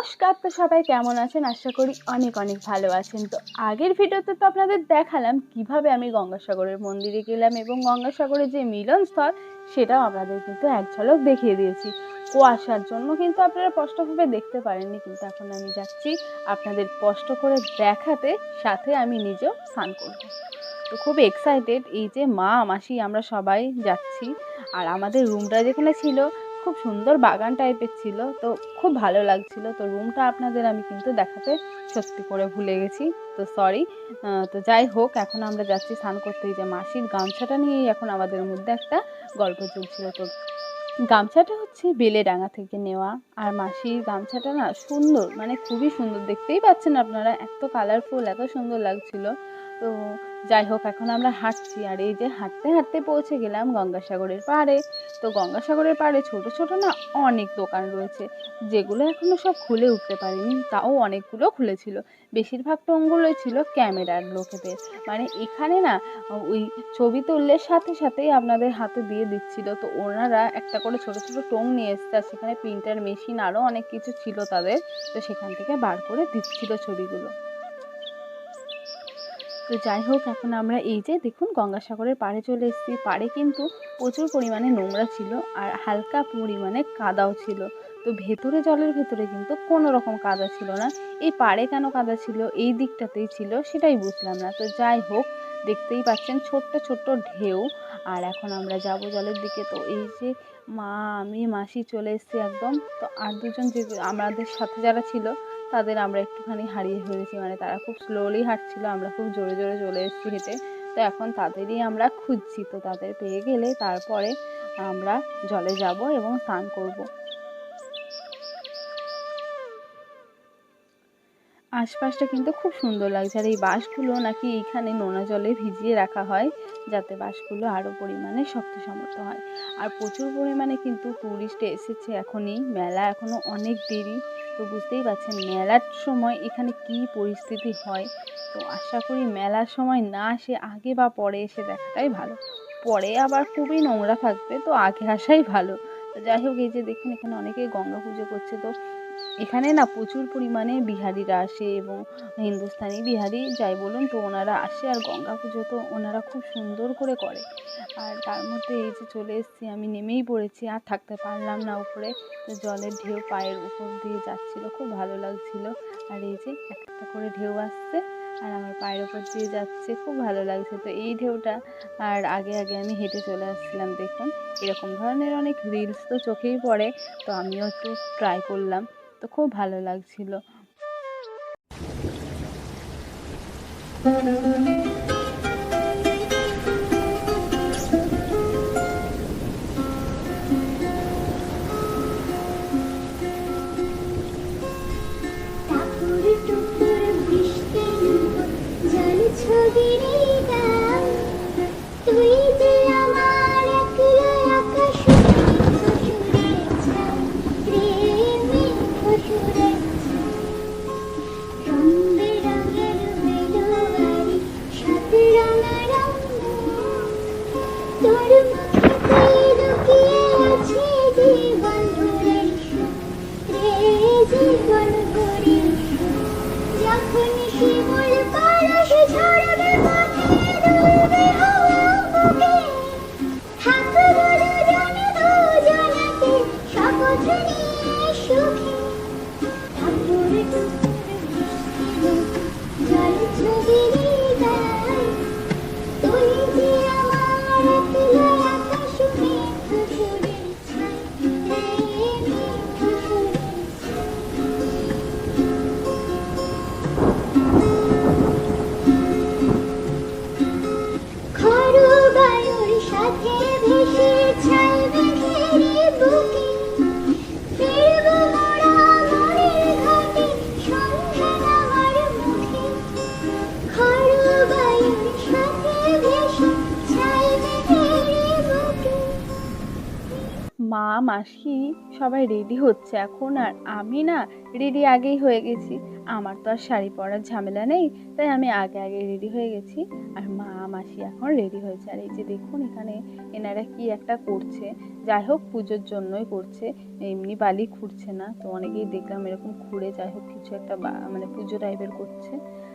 নমস্কার, তো সবাই কেমন আছেন? আশা করি অনেক অনেক ভালো আছেন। তো আগের ভিডিওতে তো আপনাদের দেখালাম কীভাবে আমি গঙ্গাসাগরের মন্দিরে গেলাম এবং গঙ্গাসাগরের যে মিলনস্থল, সেটাও আপনাদের কিন্তু এক ঝলক দেখিয়ে দিয়েছি। কুয়াশার জন্য কিন্তু আপনারা স্পষ্টভাবে দেখতে পারেননি, কিন্তু এখন আমি যাচ্ছি আপনাদের স্পষ্ট করে দেখাতে, সাথে আমি নিজেও স্নান করব। তো খুব এক্সাইটেড এই যে মা, মাসি, আমরা সবাই যাচ্ছি। আর আমাদের রুমটা যেখানে ছিল খুব সুন্দর বাগান টাইপের ছিল। তো খুব ভালো লাগছিল। তো রুমটা আপনাদের আমি কিন্তু দেখাতে সত্যি করে ভুলে গেছি। তো সরি তো যাই হোক, এখন আমরা যাচ্ছি স্নান করতে। যে মাসির গামছাটা নিয়েই এখন আমাদের মধ্যে একটা গল্প চলছিল। তো গামছাটা হচ্ছে বেলেডাঙা থেকে নেওয়া। আর মাসির গামছাটা না সুন্দর মানে খুবই সুন্দর। দেখতেই পাচ্ছেন আপনারা, এত কালারফুল এত সুন্দর লাগছিল। তো যাই হোক, এখন আমরা হাঁটছি। আর এই যে হাঁটতে হাঁটতে পৌঁছে গেলাম গঙ্গাসাগরের পাড়ে। তো গঙ্গাসাগরের পাড়ে ছোট ছোট না অনেক দোকান রয়েছে, যেগুলো এখনও সব খুলে উঠতে পারিনি। তাও অনেকগুলো খুলেছিল। বেশিরভাগ টোনগুলোই ছিল ক্যামেরার লোকেদের। মানে এখানে না, ওই ছবি তুললে সাথে সাথেই আপনাদের হাতে দিয়ে দিচ্ছিল। তো ওনারা একটা করে ছোট ছোট টোং নিয়ে এসছে, আর সেখানে প্রিন্টার মেশিন আরও অনেক কিছু ছিল তাদের। তো সেখান থেকে বার করে দিচ্ছিল ছবিগুলো। তো যাই হোক, এখন আমরা এই যে দেখুন গঙ্গাসাগরের পাড়ে চলে এসেছি। পাড়ে কিন্তু প্রচুর পরিমাণে নোংরা ছিল আর হালকা পরিমাণে কাদাও ছিল। তো ভেতরে, জলের ভেতরে কিন্তু কোনো রকম কাদা ছিল না। এই পাড়ে কেন কাদা ছিল, এই দিকটাতেই ছিল সেটাই বুঝলাম না। তো যাই হোক, দেখতেই পাচ্ছেন ছোট্ট ছোট্ট ঢেউ। আর এখন আমরা যাব জলের দিকে। তো এই যে মা, আমি, মাসি চলে এসেছি একদম। তো আর দুজন যে, আমাদের সাথে যারা ছিল তাদের আমরা একটুখানি হারিয়ে ফেলেছি। মানে তারা খুব স্লোলি হাঁটছিল, আমরা খুব জোরে জোরে চলে এসেছি হেঁটে। তো এখন তাদেরই আমরা খুঁজছি। তো তাদের পেয়ে গেলে তারপরে আমরা জলে যাব এবং স্নান করব। আশপাশটা কিন্তু খুব সুন্দর লাগছে। আর এই বাঁশগুলো নাকি এইখানে নোনা জলে ভিজিয়ে রাখা হয়, যাতে বাঁশগুলো আরও পরিমাণে শক্ত সমর্থ হয়। আর প্রচুর পরিমাণে কিন্তু টুরিস্ট এসেছে এখনই। মেলা এখনও অনেক দেরি। তো বুঝতেই পারছেন মেলার সময় এখানে কি পরিস্থিতি হয়। তো আশা করি মেলার সময় না আসে, আগে বা পরে এসে দেখাটাই ভালো। পরে আবার খুবই নোংরা থাকবে, তো আগে আসাই ভালো। তো যাই হোক, এই যে দেখুন এখানে অনেকেই গঙ্গা পুজো করছে। তো এখানে না প্রচুর পরিমাণে বিহারিরা আসে এবং হিন্দুস্তানি বিহারি যাই বলুন তো ওনারা আসে আর গঙ্গা পুজো তো ওনারা খুব সুন্দর করে করে। আর তার মধ্যে এই যে চলে এসেছি, আমি নেমেই পড়েছি, আর থাকতে পারলাম না উপরে। তো জলের ঢেউ পায়ের উপর দিয়ে যাচ্ছিল, খুব ভালো লাগছিল। আর এই যে একটা করে ঢেউ আসছে, আর আমার পায়ের ওপর দিয়ে যাচ্ছে, খুব ভালো লাগছে। তো এই ঢেউটা, আর আগে আগে আমি হেঁটে চলে আসছিলাম, দেখুন। এরকম ধরনের অনেক রিলস তো চোখেই পড়ে, তো আমিও একটু ট্রাই করলাম। তো খুব ভালো লাগছিল। মা মাসি সবাই রেডি হচ্ছে এখন আর আমি না রেডি আগেই হয়ে গেছি। আমার তো আর শাড়ি পরার ঝামেলা নেই, তাই আমি আগে আগে রেডি হয়ে গেছি। আর মা, মাসি এখন রেডি হয়েছে। আর এই যে দেখুন এখানে এনারা কি একটা করছে। যাই হোক, পুজোর জন্যই করছে। এমনি বালি খুঁড়ছে না। তো অনেকেই দেখলাম এরকম খুঁড়ে যাই হোক, কিছু একটা মানে পুজো টাইপের করছে।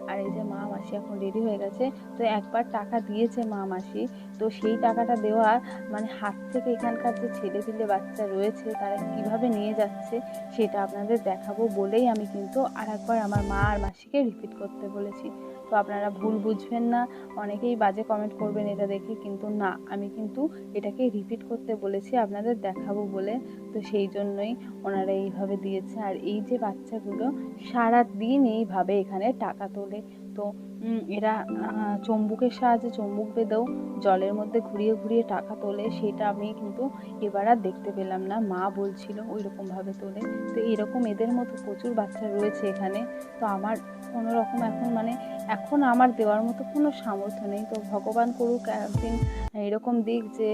আর এই যে মা, মাসি এখন রেডি হয়ে গেছে। তো একবার টাকা দিয়েছে মা, মাসি। তো সেই টাকাটা দেওয়া মানে হাত থেকে এখানকার যে ছেলে পিলে বাচ্চা রয়েছে, তারা কীভাবে নিয়ে যাচ্ছে সেটা আপনাদের দেখাবো বলেই আমি কিন্তু আর একবার আমার মা আর মাসিকে রিপিট করতে বলেছি। তো আপনারা ভুল বুঝবেন না। অনেকেই বাজে কমেন্ট করবেন এটা দেখে, কিন্তু না, আমি কিন্তু এটাকে রিপিট করতে বলেছি, আপনাদের দেখাবো বলে। তো সেই জন্যই ওনারা এইভাবে দিয়েছে। আর এই যে বাচ্চাগুলো সারা দিন এইভাবে এখানে টাকা তোলে। তো এরা চম্বুকের সাহায্যে চম্বুক বেঁধেও জলের মধ্যে ঘুরিয়ে ঘুরিয়ে টাকা তোলে। সেটা আমি কিন্তু এবার আর দেখতে পেলাম না। মা বলছিল ওই রকমভাবে তোলে। তো এরকম এদের মতো প্রচুর বাচ্চা রয়েছে এখানে। তো আমার কোনো রকম এখন মানে এখন আমার দেওয়ার মতো কোনো সামর্থ্য নেই। তো ভগবান করুক, একদিন এরকম দিক যে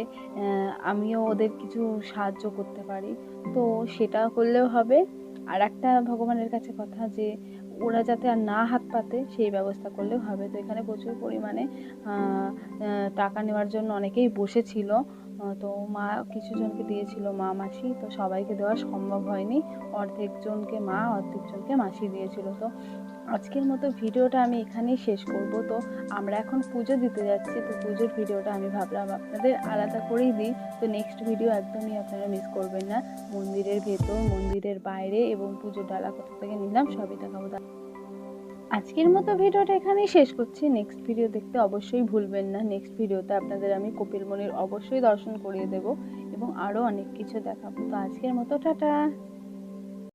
আমিও ওদের কিছু সাহায্য করতে পারি। তো সেটা করলেও হবে। আর একটা ভগবানের কাছে কথা যে, ওরা যাতে আর না হাত পাতে, সেই ব্যবস্থা করলেও হবে। তো এখানে প্রচুর পরিমাণে টাকা নেওয়ার জন্য অনেকেই বসেছিল। তো মা কিছু জনকে দিয়েছিল মা মাসি, তো সবাইকে দেওয়া সম্ভব হয়নি। অর্ধেক জনকে মা, অর্ধেক জনকে মাসি দিয়েছিল। তো আজকের মতো ভিডিওটা আমি এখানেই শেষ করব। তো আমরা এখন পুজো দিতে যাচ্ছি, তো পুজোর ভিডিওটা আমি ভাবলাম আপনাদের আলাদা করেই দিই। তো নেক্সট ভিডিও একদমই আপনারা মিস করবেন না। মন্দিরের ভেতর, মন্দিরের বাইরে এবং পুজোর ডালা কোথা থেকে নিলাম, সবই দেখাবো। আজকের মতো ভিডিওটা এখানেই শেষ করছি। নেক্সট ভিডিও দেখতে অবশ্যই ভুলবেন না। নেক্সট ভিডিওতে আপনাদের আমি কপিল মনির অবশ্যই দর্শন করিয়ে দেব এবং আরও অনেক কিছু দেখাবো। তো আজকের মতো, টাটা!